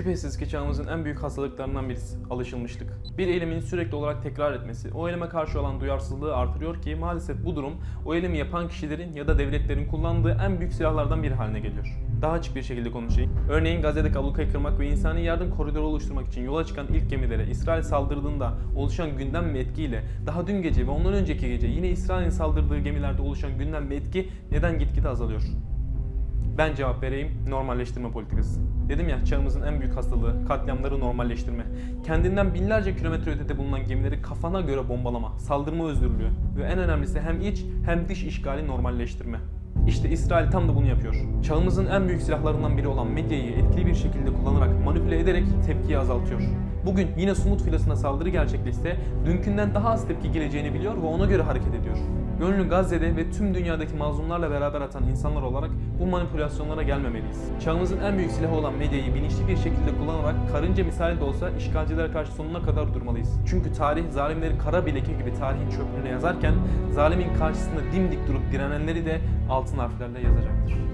Şüphesiz ki çağımızın en büyük hastalıklarından birisi alışılmışlık. Bir eylemin sürekli olarak tekrar etmesi, o eyleme karşı olan duyarsızlığı artırıyor ki maalesef bu durum o eylemi yapan kişilerin ya da devletlerin kullandığı en büyük silahlardan biri haline geliyor. Daha açık bir şekilde konuşayım. Örneğin Gazze'deki ablukayı kırmak ve insani yardım koridoru oluşturmak için yola çıkan ilk gemilere İsrail saldırdığında oluşan gündem ve etkiyle daha dün gece ve ondan önceki gece yine İsrail'in saldırdığı gemilerde oluşan gündem ve etki neden gitgide azalıyor? Ben cevap vereyim, normalleştirme politikası. Dedim ya çağımızın en büyük hastalığı, katliamları normalleştirme. Kendinden binlerce kilometre ötede bulunan gemileri kafana göre bombalama, saldırma özgürlüğü ve en önemlisi hem iç hem dış işgali normalleştirme. İşte İsrail tam da bunu yapıyor. Çağımızın en büyük silahlarından biri olan medyayı etkili bir şekilde kullanarak, manipüle ederek tepkiyi azaltıyor. Bugün yine Sumut filasına saldırı gerçekleşse dünkünden daha az tepki geleceğini biliyor ve ona göre hareket ediyor. Gönlü Gazze'de ve tüm dünyadaki mazlumlarla beraber atan insanlar olarak bu manipülasyonlara gelmemeliyiz. Çağımızın en büyük silahı olan medyayı bilinçli bir şekilde kullanarak karınca misali de olsa işgalcilere karşı sonuna kadar durmalıyız. Çünkü tarih zalimleri kara bir gibi tarihin çöplüğüne yazarken zalimin karşısında dimdik durup direnenleri de altın harflerle yazacaktır.